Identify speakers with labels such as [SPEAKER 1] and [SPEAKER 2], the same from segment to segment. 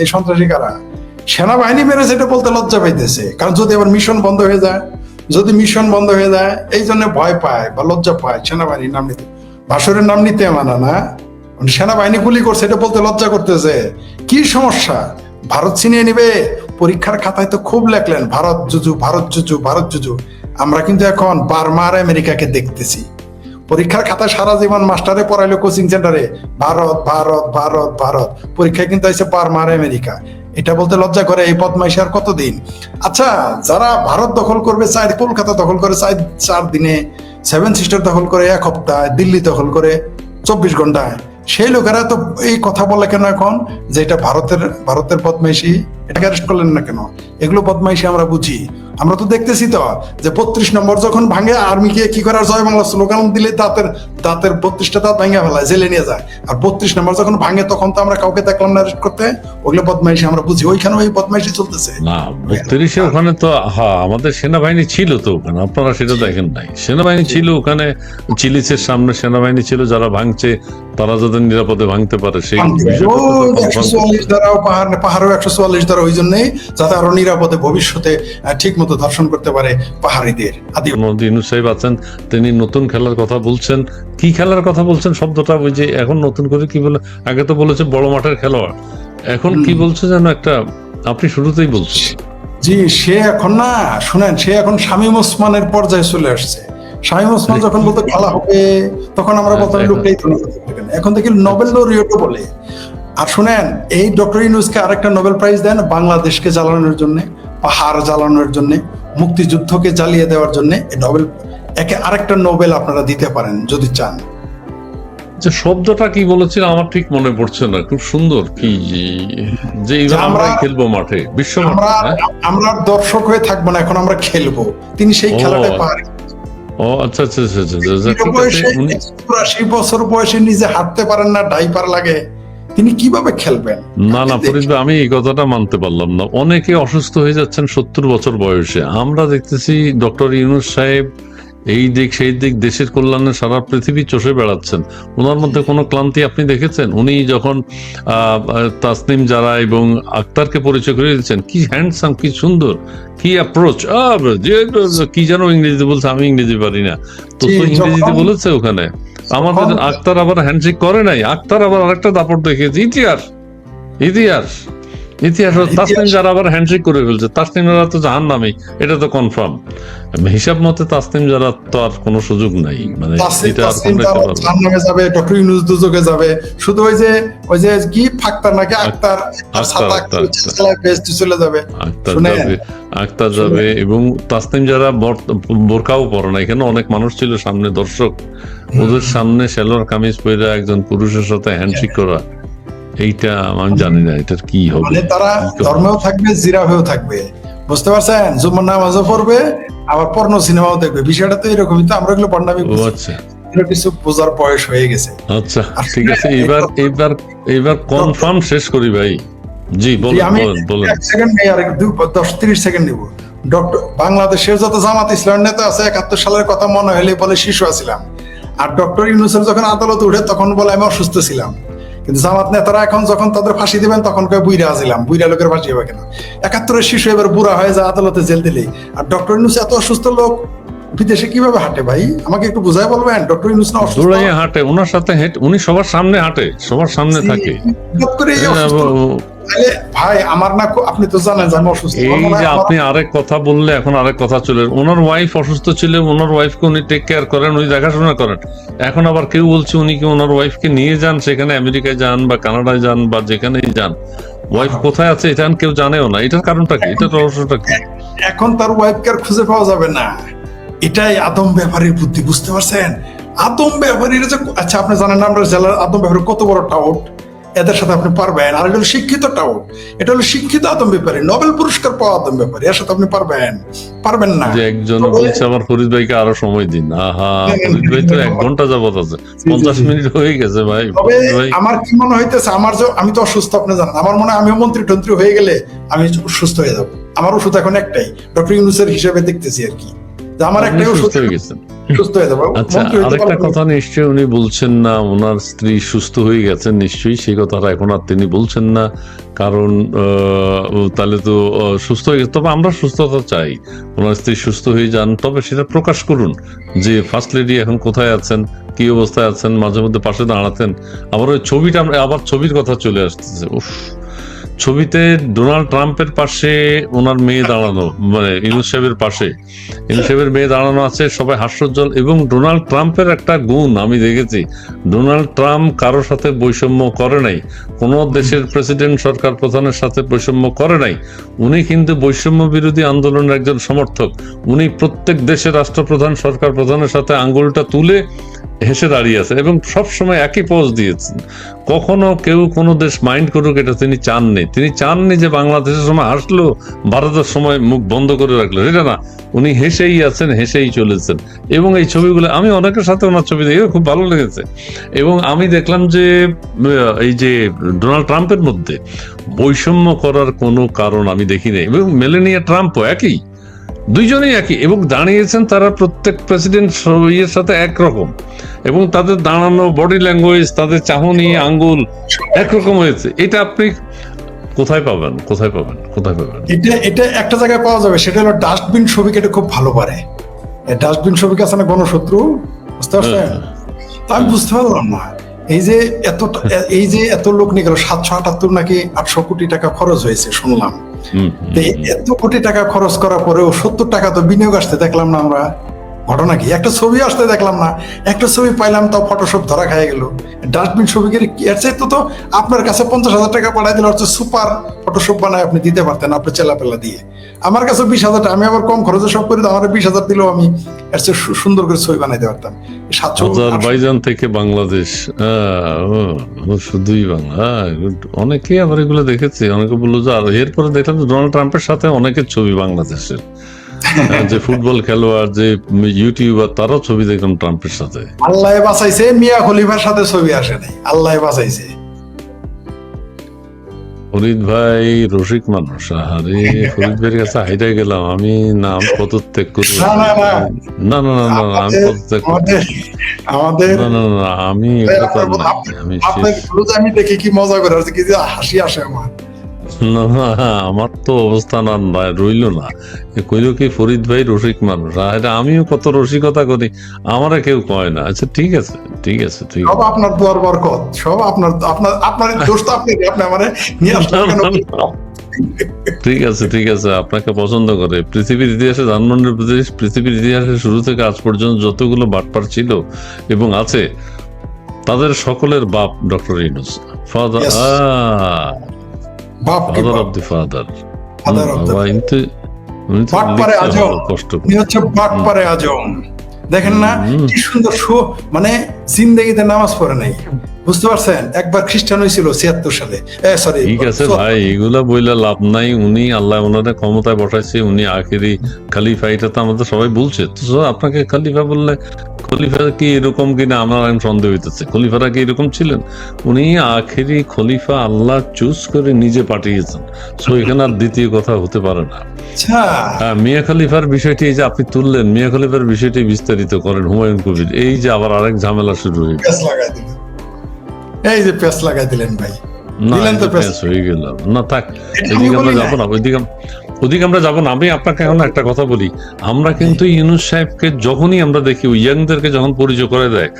[SPEAKER 1] এই সন্ত্রাসী কারা? সেনাবাহিনী মেরেছে এটা বলতে লজ্জা পাইতেছে। কারণ যদি আবার মিশন বন্ধ হয়ে যায়, যদি মিশন বন্ধ হয়ে যায়, এই জন্য ভয় পায় বা লজ্জা পায় সেনাবাহিনীর নাম নিতে। ভাসুরের নাম নিতে মানা না। মানে সেনাবাহিনী গুলি করছে এটা বলতে লজ্জা করতেছে। কি সমস্যা? ভারত ছিনিয়ে নিবে? পরীক্ষার খাতায় তো খুব লেখলেন, ভারত জুজু ভারত জুজু ভারত জুজু। আমরা কিন্তু এখন বার্মা আর আমেরিকাকে দেখতেছি। পরীক্ষার খাতায় সারা জীবন মাস্টারে পড়াইলো কোচিং সেন্টারে। ভারত ভারত ভারত ভারত। পরীক্ষায় কিন্তু আছে বার্মা আর আমেরিকা। এটা বলতে লজ্জা করে এই বদমাইশি আর কতদিন? আচ্ছা যারা ভারত দখল করবে চাই কলকাতা দখল করে চার চার দিনে সেভেন সিস্টার দখল করে, এক সপ্তাহ দিল্লি দখল করে, চব্বিশ ঘন্টায়। সেই লোকেরা তো এই কথা বলে কেন এখন? যে এটা ভারতের ভারতের বদমাইশি? এটাকে অ্যারেস্ট করলেন না কেন? এগুলো বদমাইশি আমরা বুঝি। আমরা তো দেখতেছি তো যে বত্রিশ নম্বর যখন ভাঙে আর্মিকে কি করে আর জয় বাংলা স্লোগান দিলে দাঁতের দাঁতের বত্রিশটা দাঁত ভাঙে ফেলায় জেলে নিয়ে যায়। আর বত্রিশ নম্বর যখন ভাঙে তখন তো আমরা কাউকে দেখলাম না অ্যারেস্ট করতে। ওগুলো বদমাইশি আমরা বুঝি। ওইখানে ওই বদমাইশি চলতেছে।
[SPEAKER 2] না বত্রিশে ওখানে তো হ্যাঁ আমাদের সেনাবাহিনী ছিল তো ওখানে। আপনারা সেটা দেখেন নাই। সেনাবাহিনী ছিল ওখানে চিলিসের সামনে সেনাবাহিনী ছিল যারা ভাঙছে তারা যাদের নিরাপদে ভাঙতে পারে সেই
[SPEAKER 1] পাহাড় পাহাড়েও একশো চুয়াল্লিশ দ্বারা ওই জন্যই যাতে আরও নিরাপদে ভবিষ্যতে ঠিক মতো দর্শন করতে পারে পাহাড়িদের
[SPEAKER 2] সাহেব আছেন তিনি নতুন খেলার কথা বলছেন। কি খেলার কথা বলছেন? শব্দটা ওই যে এখন নতুন করে কি বলে আগে তো বলেছে বড় মাঠের খেলোয়াড়। এখন কি বলছে যেন একটা আপনি শুরুতেই বলছেন।
[SPEAKER 1] জি সে এখন না শুনেন সে এখন শামীম ওসমানের পর্যায়ে চলে আসছে। শামীম ওসমান যখন বলতো খেলা হবে তখন আমরা বলতাম
[SPEAKER 2] এখন-
[SPEAKER 1] লোকটাই তো। এখন দেখি নোবেল লরিয়েটও বলে। আর শুনেন এই ডক্টর ইউনুসকে আরেকটা নোবেল প্রাইজ দেন বাংলাদেশকে জ্বালানোর জন্য পাহাড় জ্বালানোর জন্য মুক্তিযুদ্ধকে জ্বালিয়ে দেওয়ার জন্য নোবেল একে আরেকটা নোবেল আপনারা দিতে পারেন যদি চান।
[SPEAKER 2] যে শব্দটা কি বলেছিল আমার ঠিক মনে পড়ছে না। খুব সুন্দর কি যে এবার
[SPEAKER 1] আমরা-
[SPEAKER 2] খেলব মাঠে বিশ্ব
[SPEAKER 1] আমরা
[SPEAKER 2] হ্যাঁ?
[SPEAKER 1] আমরা দর্শক হয়ে থাকব না এখন আমরা খেলব। তিনি সেই খেলাটা পারেন
[SPEAKER 2] ও আচ্ছা আচ্ছা আচ্ছা আচ্ছা, আচ্ছা, আচ্ছা,
[SPEAKER 1] বছর বয়সে নিজে হাঁটতে পারেন না ডাইপার লাগে। তিনি কীভাবে খেলবেন?
[SPEAKER 2] না না ফরিদ আমি এই কথাটা মানতে পারলাম না। অনেকে অসুস্থ হয়ে যাচ্ছেন সত্তর বছর বয়সে। আমরা দেখতেছি ডক্টর ইউনুস সাহেব এই দিক সেই দিক দেশের কল্যাণে সারা পৃথিবী চষে বেড়াচ্ছেন। ওনার মধ্যে কোনো ক্লান্তি আপনি দেখেছেন? উনি যখন তাসনিম যারা এবং আক্তারকে পরিচয় করে দিচ্ছেন কি হ্যান্ডসাম কি সুন্দর কি অ্যাপ্রোচ কি যেন ইংরেজিতে বলছে আমি ইংরেজি পারি না। তো ইংরেজিতে বলেছে ওখানে। আমাদের আক্তার আবার হ্যান্ডশেক করে নাই। আক্তার আবার আরেকটা দাপট দেখিয়েছে ইতিহাস ইতিহাস। ইতিহাস
[SPEAKER 1] ইতিহাস-
[SPEAKER 2] তাসনিম যারা আবার হ্যান্ডশেক করে ফেলছে। তো জাহান নামি এটা তো কনফার্ম হিসাব মতে তাসনিম যারা তো আর কোনো সুযোগ নাই। মানে এটা আর
[SPEAKER 1] যাবে ডক্টর ইউনুস দুজকে যাবে। শুধু ওই যে ওই যে কি ফাক্তার নাকি আক্তার আক্তার। বেস্ট চলে যাবে।
[SPEAKER 2] আক্তার যাবে আক্তার যাবে এবং তাসনিম যারা বোরকাও পরে না। এখানে অনেক মানুষ ছিল সামনে দর্শক। ওদের সামনে সেলোয়ার কামিজ পরে একজন পুরুষের সাথে হ্যান্ডশেক করা। এইটা আমি জানি না এটার কি হবে?
[SPEAKER 1] মানে তারা ধর্মেও থাকবে জিরা হয়েও থাকবে। বুঝতে পারছেন? জুম্মার নামাজও পড়বে আবার পর্ণ সিনেমাও দেখবে। বিষয়টা তো এরকমই তো আমরা এগুলো
[SPEAKER 2] আচ্ছা।
[SPEAKER 1] কিছু বোঝার বয়স হয়ে গেছে।
[SPEAKER 2] আচ্ছা ঠিক আছে এবার এবার এবার কনফার্ম শেষ করি ভাই। জি বলেন
[SPEAKER 1] আমি
[SPEAKER 2] বলেন বলেন।
[SPEAKER 1] এক সেকেন্ড নেই আর দশ তিরিশ সেকেন্ড নিব। ডক্টর বাংলাদেশের যত জামাত ইসলামের নেতা আছে একাত্তর সালের কথা মনে হলে বলে শিশু আছিলাম। আর ডক্টর ইউনুসের যখন আদালত উঠে তখন বলে আমি অসুস্থ ছিলাম। কিন্তু জামাত নেতারা এখন যখন তাদের ফাঁসি দিবেন তখন কয়ে বুইরা আসিলাম বুইরা লোকের ফাঁসি হবে কেন? একাত্তরের শিশু এবার বুড়া হয়ে যা আদালতে জেল দিলেই। আর ডক্টর ইনুস এত অসুস্থ লোক বিদেশে কীভাবে হাঁটে ভাই? আমাকে একটু বুঝাই বলবেন ডক্টর ইউনুস না অসুস্থ?
[SPEAKER 2] হাঁটে ওনার সাথে হেঁটে উনি সবার সামনে হাঁটে সবার সামনে থাকে।
[SPEAKER 1] ভাই আমার না আপনি তো জানেন যে আমি অসুস্থ।
[SPEAKER 2] এই যে আপনি আরেক কথা বললে এখন আরেক কথা চলে ওনার ওয়াইফ অসুস্থ ছিল ওনার ওয়াইফকে উনি টেক কেয়ার করেন উনি দেখাশোনা করেন। এখন আবার কেউ বলছে উনি কি ওনার ওয়াইফকে নিয়ে যান সেখানে আমেরিকায় যান বা কানাডায় যান বা যেখানেই যান। ওয়াইফ কোথায় আছে এটা কেউ জানেও না। এটার কারণটা কি? এটা রহস্যটা কি?
[SPEAKER 1] এখন তার ওয়াইফকে আর খুঁজে পাওয়া যাবে না। এটাই আদম ব্যাপারীর বুদ্ধি বুঝতে পারছেন? আদম ব্যাপারীর যে আচ্ছা আপনি জানেন আমরা জেলার আদম ব্যাপারী কত বড় টাউট এদের সাথে আপনি পারবেন। আর এটা হলো শিক্ষিত টাউট এটা হলো শিক্ষিত আদম ব্যাপারী। নোবেল পুরস্কার পাওয়া আদম ব্যাপারী। এর সাথে আপনি পারবেন। পারবেন না।
[SPEAKER 2] যে একজন বলছে আমার ফরিদ ভাইকে আরও সময় দিন। আহা ফরিদ ভাই তো এক ঘণ্টা যাবত আছে। পঞ্চাশ মিনিট হয়ে গেছে ভাই
[SPEAKER 1] আমার কি মনে হইতেছে আমার যে আমি তো অসুস্থ আপনি জানেন। আমার মনে হয় আমিও মন্ত্রী টন্ত্রী হয়ে গেলে আমি সুস্থ হয়ে যাব। আমার ওষুধ এখন একটাই। ডক্টর ইউনুসের হিসেবে দেখতেছি আর কি। আমার একটা
[SPEAKER 2] সুস্থ হয়ে গেছেন।
[SPEAKER 1] সুস্থ হয়ে যাব।
[SPEAKER 2] আচ্ছা আরেকটা কথা নিশ্চয়ই উনি বলছেন না ওনার স্ত্রী সুস্থ হয়ে গেছেন নিশ্চয়ই সেই কথাটা এখন আর তিনি বলছেন না। কারণ তাহলে তো সুস্থ হয়ে গেছে। তবে আমরা সুস্থতা চাই। ওনার স্ত্রী সুস্থ হয়ে যান তবে সেটা প্রকাশ করুন যে ফার্স্ট লেডি এখন কোথায় আছেন কি অবস্থায় আছেন মাঝে মধ্যে পাশে দাঁড়াতেন। আবার ওই ছবিটা আমরা আবার ছবির কথা চলে আসতেছে। উফ। ছবিতে ডোনাল্ড ট্রাম্পের পাশে ওনার মেয়ে দাঁড়ানো মানে ইউনুস সাহেবের পাশে। ইউনুস সাহেবের মেয়ে দাঁড়ানো আছে, সবাই হাস্যোজ্জ্বল, এবং ডোনাল্ড ট্রাম্পের একটা গুণ আমি দেখেছি। ডোনাল্ড ট্রাম্প কারোর সাথে বৈষম্য করে নাই, কোনো দেশের প্রেসিডেন্ট, সরকার প্রধানের সাথে বৈষম্য করে নাই। উনি কিন্তু বৈষম্য বিরোধী আন্দোলনের একজন সমর্থক। উনি প্রত্যেক দেশের রাষ্ট্রপ্রধান, সরকার প্রধানের সাথে আঙ্গুলটা তুলে হেসে দাঁড়িয়ে আছে এবং সব সময় একই পোজ দিয়েছেন। কখনো কেউ কোনো দেশ মাইন্ড করুক, এটা তিনি চাননি। তিনি চাননি যে বাংলাদেশের সময় হাসলো ভারতের সময় মুখ বন্ধ করে রাখল। এটা না, উনি হেসেই আছেন, হেসেই চলেছেন। এবং এই ছবিগুলো, আমি অনেকের সাথে ওনার ছবি দেখে খুব ভালো লেগেছে। এবং আমি দেখলাম যে এই যে ডোনাল্ড ট্রাম্পের মধ্যে বৈষম্য করার কোনো কারণ আমি দেখি নাই এবং মেলেনিয়া ট্রাম্পও একই। দুইজনেই একই এবং দাঁড়িয়েছেন তারা প্রত্যেক প্রেসিডেন্ট ইয়ের সাথে একরকম এবং তাদের দাঁড়ানো বডি ল্যাঙ্গুয়েজ তাদের চাহনি আঙ্গুল একরকম হয়েছে। এটা আপনি কোথায় পাবেন? কোথায় পাবেন? কোথায় পাবেন?
[SPEAKER 1] এটা এটা একটা জায়গায় পাওয়া যাবে। সেটা হলো ডাস্টবিন ছবিকে এটা খুব ভালো পারে। ডাস্টবিন ছবিকে আছে না গণশত্রু বুঝতে পারছেন?
[SPEAKER 2] হ্যাঁ।
[SPEAKER 1] আমি বুঝতে পারলাম না। এই যে এত এই যে এত লোক নিয়ে গেল সাতশো আটাত্তর নাকি আটশো কোটি টাকা খরচ হয়েছে শুনলাম। এত কোটি টাকা খরচ করার পরেও সত্তর টাকা তো বিনিয়োগ আসতে দেখলাম না আমরা। ঘটনা কি? একটা ছবি আসতে দেখলাম না। একটা ছবি পাইলাম তাও ফটোশপ ধরা খাই গেল। ডাস্টবিন ছবিকে এর চাইতে তো আপনার কাছে পঞ্চাশ হাজার টাকা পাঠাই দিলে হচ্ছে সুপার ফটোশপ বানায় আপনি দিতে পারতেন আপনার চেলাপেলা দিয়ে। আমার কাছে বিশ হাজার টাকা আমি আবার কম খরচে সব করে আমার বিশ হাজার দিলেও আমি এর চেয়ে সুন্দর করে ছবি বানাইতে পারতাম। সাতশো
[SPEAKER 2] আজারবাইজান থেকে বাংলাদেশ। আহ, ও, ও শুধুই বাংলা। হ্যাঁ, অনেকেই আবার এগুলো দেখেছি। অনেকে বলল যে আর এরপরে দেখলাম যে ডোনাল্ড ট্রাম্পের সাথে অনেকের ছবি বাংলাদেশের। যে ফুটবল খেলোয়াড় যে ইউটিউবার তারাও ছবি দেখলাম ট্রাম্পের সাথে।
[SPEAKER 1] আল্লাহ বাঁচাইছে মিয়া খলিফার সাথে ছবি আসে নাই। আল্লাহ বাঁচাইছে।
[SPEAKER 2] ফরিদ ভাই রসিক মানুষ। আরে ফরিদ ভাইয়ের কাছে হাইটা গেলাম। আমি নাম পদত্যাগ করব
[SPEAKER 1] না, না, না।
[SPEAKER 2] না আমি পদত্যাগ
[SPEAKER 1] আমাদের
[SPEAKER 2] না না না আমি। আমি
[SPEAKER 1] দেখি কি মজা করে কি হাসি আসে আমার।
[SPEAKER 2] না না আমার তো অবস্থান আর রইল না। কইল কি ফরিদ ভাই রসিক মানুষ। এটা আমিও কত রসিকতা করি আমারে কেউ কয় না। আচ্ছা ঠিক আছে ঠিক আছে ঠিক
[SPEAKER 1] সব আপনার দুয়ার বরকত সব আপনার আপনার আপনার দোষ তো আপনি আপনি আমার নিয়ে আসলেন
[SPEAKER 2] ঠিক আছে ঠিক আছে আপনাকে পছন্দ করে। পৃথিবীর ইতিহাসে ধানমন্ডির প্রদেশ পৃথিবীর ইতিহাসে শুরু থেকে আজ পর্যন্ত যতগুলো বাটপার ছিল এবং আছে তাদের সকলের বাপ ডক্টর ইনুস ফাদার
[SPEAKER 1] Yes. বাপ। কি
[SPEAKER 2] ফাদার
[SPEAKER 1] বাপ,
[SPEAKER 2] অফ দি ফাদার তো
[SPEAKER 1] বাটপারে আজম। উনি হচ্ছে বাটপারে আজম। দেখেন না কি সুন্দর শো মানে জিন্দেগিতে নামাজ পড়ে নাই। বুঝতে পারছেন? একবার খ্রিস্টান হয়েছিল ছিয়াত্তর সালে। সরি
[SPEAKER 2] ঠিক আছে ভাই এগুলা বইলা লাভ নাই। উনি আল্লাহ ওনারে ক্ষমতায় বসাইছে। উনি আখেরি খালিফা এটা তো আমাদের সবাই বলছে। তো আপনাকে খালিফা বললে খলিফা কি এরকম কিনা আমার এখন সন্দেহ হইতেছে। খলিফারা কি এরকম ছিলেন? উনি আখেরি খলিফা আল্লাহ চুজ করে নিজে পাঠিয়েছেন। সো এখানে আর দ্বিতীয় কথা হতে পারে না।
[SPEAKER 1] আচ্ছা।
[SPEAKER 2] হ্যাঁ মিয়া খলিফার বিষয়টি এই যে আপনি তুললেন মিয়া খলিফার বিষয়টি বিস্তারিত করেন হুমায়ুন কবির। এই যে আবার আরেক ঝামেলা শুরু হয়ে গেল।
[SPEAKER 1] এই যে পেঁচ লাগাই দিলেন ভাই।
[SPEAKER 2] না
[SPEAKER 1] পেঁচ।
[SPEAKER 2] হয়ে গেল। না থাক এদিকে আমরা যাব
[SPEAKER 1] না।
[SPEAKER 2] না ওইদিকে ওদিকে আমরা যাব না। আমি আপনাকে এখন একটা কথা বলি। আমরা কিন্তু ইউনুস সাহেবকে যখনই আমরা দেখি ইয়াংদেরকে যখন পরিচয় করে দেয়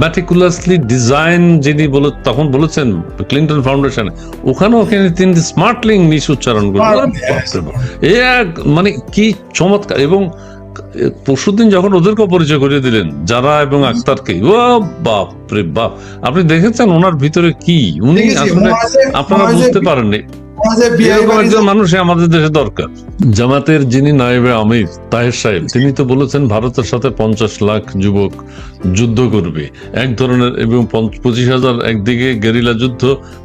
[SPEAKER 2] ম্যাটিকুলাসলি ডিজাইন যিনি বলে তখন বলেছেন ক্লিন্টন ফাউন্ডেশন ওখানেও ওখানে তিনি স্মার্টলি ইংলিশ উচ্চারণ বাপ। এ এক মানে কি চমৎকার। এবং পরশুদিন যখন ওদেরকেও পরিচয় করিয়ে দিলেন যারা এবং আক্তারকে ও বাপ রে বাপ। আপনি দেখেছেন ওনার ভিতরে কি? উনি আসলে আপনারা বুঝতে পারেননি। মানুষই আমাদের দেশে দরকার। জামাতের যিনি নায়েবে আমির তাহের সাহেব তিনি তো বলেছেন ভারতের সাথে পঞ্চাশ লাখ যুবক যুদ্ধ করবে। এক ধরনের এবং পঁচিশ হাজার একদিকে গেরিলা যুদ্ধ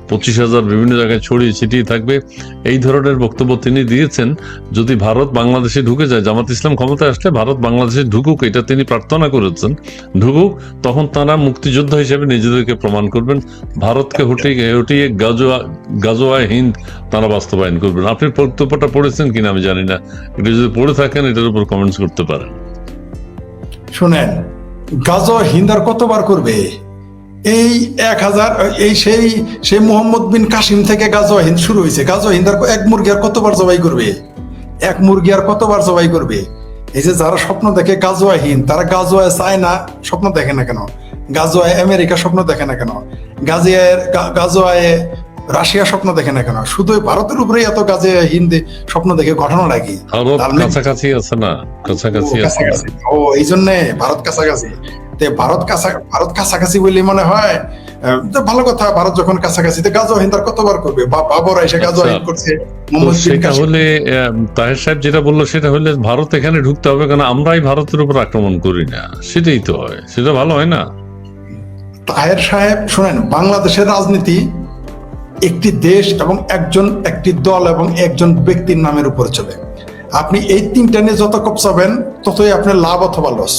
[SPEAKER 2] পঁচিশ হাজার বিভিন্ন জায়গায় ছড়িয়ে ছিটিয়ে থাকবে। এই ধরনের বক্তব্য তিনি দিয়েছেন। যদি ভারত বাংলাদেশে ঢুকে যায়, জামাত ইসলাম ক্ষমতায় আসলে ভারত বাংলাদেশে ঢুকুক, এটা তিনি প্রার্থনা করেছেন। ঢুকুক, তখন তারা মুক্তিযোদ্ধা হিসেবে নিজেদেরকে প্রমাণ করবেন। ভারতকে হটিয়ে হটিয়ে গাজোয়া গাজোয়া, হিন্দ তারা বাস্তবায়ন করবেন। আপনি বক্তব্যটা পড়েছেন কিনা আমি জানি না। এটা যদি পড়ে থাকেন, এটার উপর কমেন্টস করতে পারেন।
[SPEAKER 1] শুনেন গাজ হিন্দার কতবার করবে? এই এক হাজার এই সেই সেই মোহাম্মদ বিন কাসিম থেকে গাজ হিন্দ শুরু হয়েছে। গাজ হিন্দার এক মুরগি আর কতবার জবাই করবে? এক মুরগি আর কতবার জবাই করবে? এই যে যারা স্বপ্ন দেখে গাজোয়াহীন তারা গাজোয়া চায় না স্বপ্ন দেখে না কেন? গাজোয়ায় আমেরিকা স্বপ্ন দেখে না কেন? গাজিয়ায় গাজোয়ায় রাশিয়া স্বপ্ন দেখে না কেন? শুধু ভারতের উপরেই এত গাজে হিন্দি স্বপ্ন দেখে ঘটনা লাগি মানে-
[SPEAKER 2] কাছাকাছি আছে না? কাছাকাছি।
[SPEAKER 1] ও এই জন্যে ভারত কাছাকাছি। তে ভারত কাছা ভারত কাছাকাছি বলে মনে হয় তো ভালো কথা ভারত যখন কাছাকাছি তো গাজো হিন্দার কতবার করবে? বা বাবর এসে গাজো
[SPEAKER 2] আচ্ছা।
[SPEAKER 1] হিন্দ করছে
[SPEAKER 2] সেটা হলে তাহের সাহেব যেটা বলল সেটা হলে ভারত এখানে ঢুকতে হবে কারণ আমরাই ভারতের উপর আক্রমণ করি না। সেটাই তো হয়। সেটা ভালো হয় না?
[SPEAKER 1] তাহের সাহেব শোনেন বাংলাদেশের রাজনীতি একটি দেশ এবং একজন একটি দল এবং একজন ব্যক্তির নামের উপর চলে। আপনি এই তিনটা নিয়ে যত কপসাবেন ততই আপনার লাভ অথবা লস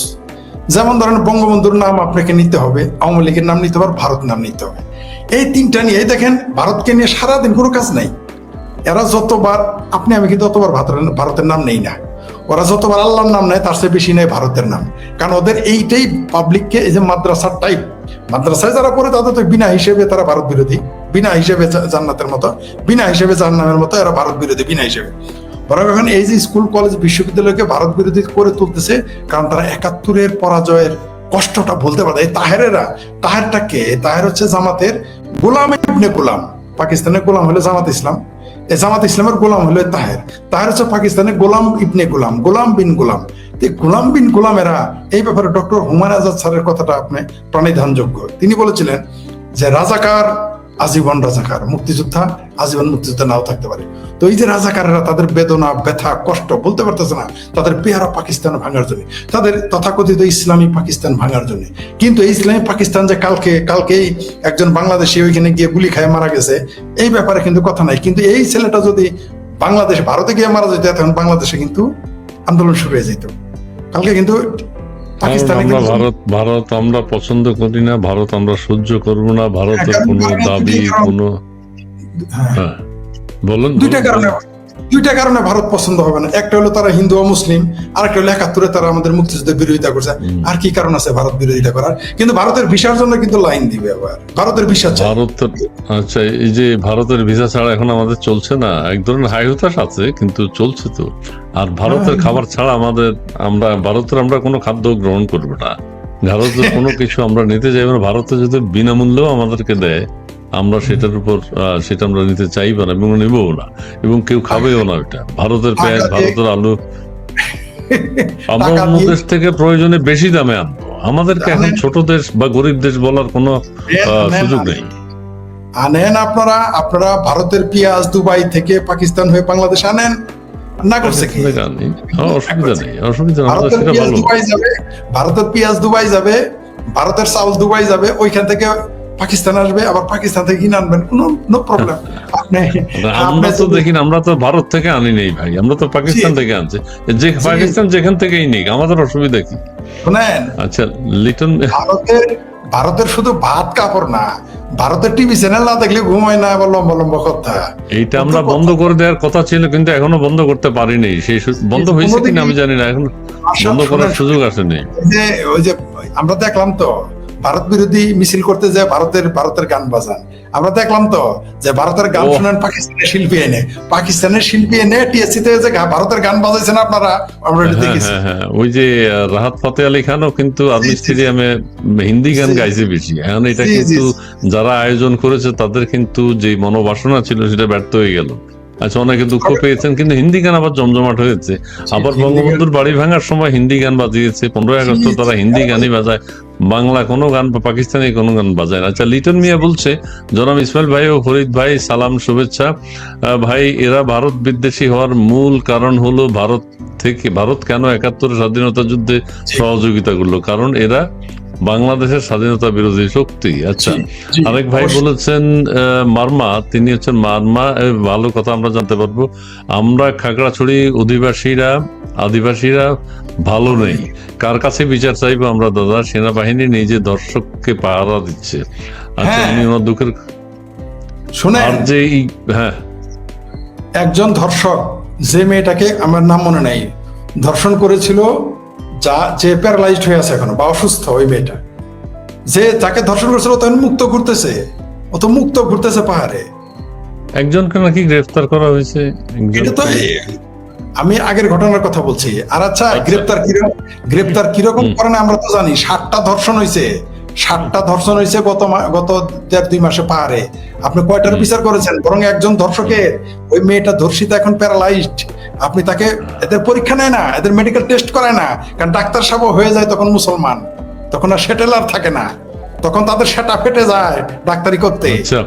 [SPEAKER 1] যেমন ধরেন বঙ্গবন্ধুর নাম আপনাকে নিতে হবে, আওয়ামী লীগের নাম নিতে হবে ভারত নাম নিতে হবে। এই তিনটা নিয়ে দেখেন, ভারতকে নিয়ে সারাদিন কোনো কাজ নাই। এরা যতবার, আপনি, আমি কিন্তু অতবার ভারতের নাম নেই না। ওরা যতবার আল্লাহর নাম নেয়, তার চেয়ে বেশি নেয় ভারতের নাম। কারণ ওদের এইটাই পাবলিককে এই যে মাদ্রাসার টাইপ মাদ্রাসায় যারা পড়ে, তাদের তো বিনা হিসেবে তারা ভারত বিরোধী। বিনা হিসেবে জান্নাতের মতো। বিনা হিসেবে জাহান্নামের মতো এরা ভারত বিরোধী, বিনা হিসেবে। ওরা এখন এই যে স্কুল, কলেজ, বিশ্ববিদ্যালয়কে ভারত বিরোধী করে তুলতেছে, কারণ তারা একাত্তরের পরাজয়ের কষ্টটা বলতে পারে। এই তাহেরেরা তাহেরটা কে তাহের হচ্ছে জামাতের গোলাম ইবনে গোলাম। পাকিস্তানের গোলাম হলো জামাত ইসলাম। এই জামাত ইসলামের গোলাম হলো তাহের। তাহের হচ্ছে পাকিস্তানের গোলাম ইবনে গোলাম গোলাম বিন গোলাম। গোলাম বিন গোলামেরা, এই ব্যাপারে ডক্টর হুমায়ুন আজাদ স্যারের কথাটা আপনি প্রাণিধানযোগ্য। তিনি বলেছিলেন যে, রাজাকার আজীবন রাজাকার, মুক্তিযোদ্ধা আজীবন মুক্তিযোদ্ধা নাও থাকতে পারে। তো এই যে রাজাকারেরা তাদের বেদনা, ব্যথা, কষ্ট বলতে পারতেছে না, তাদের পেয়ারা পাকিস্তান ভাঙার জন্য, তাদের তথাকথিত ইসলামী পাকিস্তান ভাঙার জন্য। কিন্তু এই ইসলামী পাকিস্তান যে কালকে, কালকেই একজন বাংলাদেশি ওইখানে গিয়ে গুলি খায়, মারা গেছে, এই ব্যাপারে কিন্তু কথা নাই। কিন্তু এই ছেলেটা যদি বাংলাদেশ, ভারতে গিয়ে মারা যেত, তখন বাংলাদেশে কিন্তু আন্দোলন শুরু হয়ে যেত। কালকে কিন্তু
[SPEAKER 2] আমরা ভারত ভারত আমরা পছন্দ করি না ভারত আমরা সহ্য করব না ভারতের কোনো দাবি কোনো
[SPEAKER 1] হ্যাঁ।
[SPEAKER 2] বলুন
[SPEAKER 1] দুইটা কারণে। দুইটা কারণে ভারত পছন্দ হবে না। একটা হলো তারা হিন্দু ও মুসলিম আর একটা হলো একাত্তরে তারা আমাদের মুক্তিযুদ্ধের বিরোধিতা করছে। আর কি কারণ আছে ভারত বিরোধিতা করার? কিন্তু ভারতের ভিসার জন্য কিন্তু লাইন দিবে আবার। ভারতের ভিসা
[SPEAKER 2] ভারতের আচ্ছা এই যে ভারতের ভিসা ছাড়া এখন আমাদের চলছে না এক ধরনের হাই হতাশ আছে কিন্তু চলছে তো। আর ভারতের
[SPEAKER 1] হ্যাঁ।
[SPEAKER 2] খাবার ছাড়া আমাদের আমরা ভারতের আমরা কোনো খাদ্য গ্রহণ করব না। ভারতের কোনো কিছু আমরা নিতে না। ভারতে যদি বিনামূল্যেও আমাদেরকে দেয় আমরা সেটার উপর সেটা আমরা নিতে চাইব না এবং নেবও না এবং কেউ খাবেও না ওটা ভারতের পেঁয়াজ ভারতের আলু। আমরা অন্য দেশ থেকে প্রয়োজনে বেশি দামে আনব। আমাদেরকে এখন ছোট দেশ বা গরিব দেশ বলার কোনো সুযোগ নেই।
[SPEAKER 1] আনেন আপনারা আপনারা ভারতের পেঁয়াজ দুবাই থেকে পাকিস্তান হয়ে বাংলাদেশ আনেন। না করছে কি?
[SPEAKER 2] অসুবিধা নেই। হ্যাঁ, অসুবিধা
[SPEAKER 1] ভারতের পেঁয়াজ দুবাই যাবে ভারতের চাউল দুবাই যাবে ওইখান থেকে পাকিস্তান আসবে আবার পাকিস্তান থেকে কিনে আনবেন কোনো নো প্রবলেম আপনি
[SPEAKER 2] আমরা তো দেখি আমরা তো ভারত থেকে আনি নেই ভাই আমরা তো পাকিস্তান থেকে আনছি। যে পাকিস্তান যেখান থেকেই নিক আমাদের অসুবিধা কি?
[SPEAKER 1] শুনেন।
[SPEAKER 2] আচ্ছা লিটন
[SPEAKER 1] ভারতের ভারতের শুধু ভাত কাপড় না ভারতের টিভি চ্যানেল না দেখলে ঘুমায় না আবার লম্বা লম্বা কথা।
[SPEAKER 2] এইটা আমরা বন্ধ করে দেওয়ার কথা ছিল কিন্তু এখনও বন্ধ করতে পারিনি। সেই বন্ধ হয়েছে কিনা আমি জানি না এখন বন্ধ করার সুযোগ আসেনি।
[SPEAKER 1] যে ওই যে আমরা দেখলাম তো ভারত বিরোধী মিছিল করতে যায় ভারতের ভারতের গান বাজান। আমরা দেখলাম তো যে ভারতের গান। শুনেন পাকিস্তানের শিল্পী এনে। পাকিস্তানের শিল্পী এনে টিএসসি তে যে ভারতের গান বাজাইছেন আপনারা আমরা এটা
[SPEAKER 2] হ্যাঁ
[SPEAKER 1] দেখেছি।
[SPEAKER 2] হ্যাঁ হ্যাঁ ওই যে রাহাত ফতে আলী খানও কিন্তু আর্মি। স্টেডিয়ামে হিন্দি গান গাইছে বেশি। এখন এটা কিন্তু যারা আয়োজন করেছে তাদের কিন্তু যে মনোবাসনা ছিল সেটা ব্যর্থ হয়ে গেল। আচ্ছা অনেকে দুঃখ পেয়েছেন কিন্তু হিন্দি গান আবার জমজমাট হয়েছে। আবার বঙ্গবন্ধুর বাড়ি ভাঙার সময় হিন্দি গান বাজিয়েছে। পনেরোই আগস্ট তারা হিন্দি গানই বাজায়। বাংলা কোনো গান বা পাকিস্তানি কোনো গান বাজায় না। আচ্ছা লিটন মিয়া বলছে জনাব ইসমাইল ভাই ও হরিদ ভাই সালাম শুভেচ্ছা। ভাই এরা ভারত বিদ্বেষী হওয়ার মূল কারণ হলো ভারত থেকে ভারত কেন একাত্তর স্বাধীনতা যুদ্ধে সহযোগিতা করল? কারণ এরা বাংলাদেশের স্বাধীনতা বিরোধী শক্তি। আচ্ছা আরেক ভাই বলেছেন মারমা তিনি হচ্ছেন মারমা ভালো কথা আমরা জানতে পারব। আমরা খাগড়াছড়ি অধিবাসীরা আদিবাসীরা ভালো নেই। কার কাছে বিচার চাইব আমরা দাদা? সেনাবাহিনী নিজে দর্শককে পাহারা দিচ্ছে। আচ্ছা
[SPEAKER 1] হ্যাঁ।
[SPEAKER 2] উনি ওনার দুঃখের
[SPEAKER 1] শুনেন।
[SPEAKER 2] আর যে হ্যাঁ।
[SPEAKER 1] একজন ধর্ষক যে মেয়েটাকে আমার নাম মনে নেই ধর্ষণ করেছিল যা যে প্যারালাইজড হয়ে আছে এখনও বা অসুস্থ ওই মেয়েটা যে তাকে ধর্ষণ করেছিল তখন মুক্ত ঘুরতেছে ও তো মুক্ত ঘুরতেছে পাহাড়ে।
[SPEAKER 2] একজনকে নাকি গ্রেফতার করা হয়েছে
[SPEAKER 1] এটা তো আমি আগের ঘটনার কথা বলছি। আর আচ্ছা
[SPEAKER 2] আচ্ছা।
[SPEAKER 1] গ্রেপ্তার কীরকম গ্রেপ্তার কীরকম। করেন আমরা তো জানি ষাটটা ধর্ষণ হয়েছে। ষাটটা ধর্ষণ হয়েছে গত গত দেড় দুই মাসে পাহাড়ে। আপনি কয়টার বিচার করেছেন? বরং একজন ধর্ষকের ওই মেয়েটা ধর্ষিতা এখন প্যারালাইজড আপনি তাকে এদের পরীক্ষা নেয় না, এদের মেডিকেল টেস্ট করায় না, কারণ ডাক্তার সাহেব হয়ে যায় তখন মুসলমান, তখন আর সেটেলার থাকে না, তখন তাদের সেটা ফেটে যায় ডাক্তারি করতে।
[SPEAKER 2] আচ্ছা।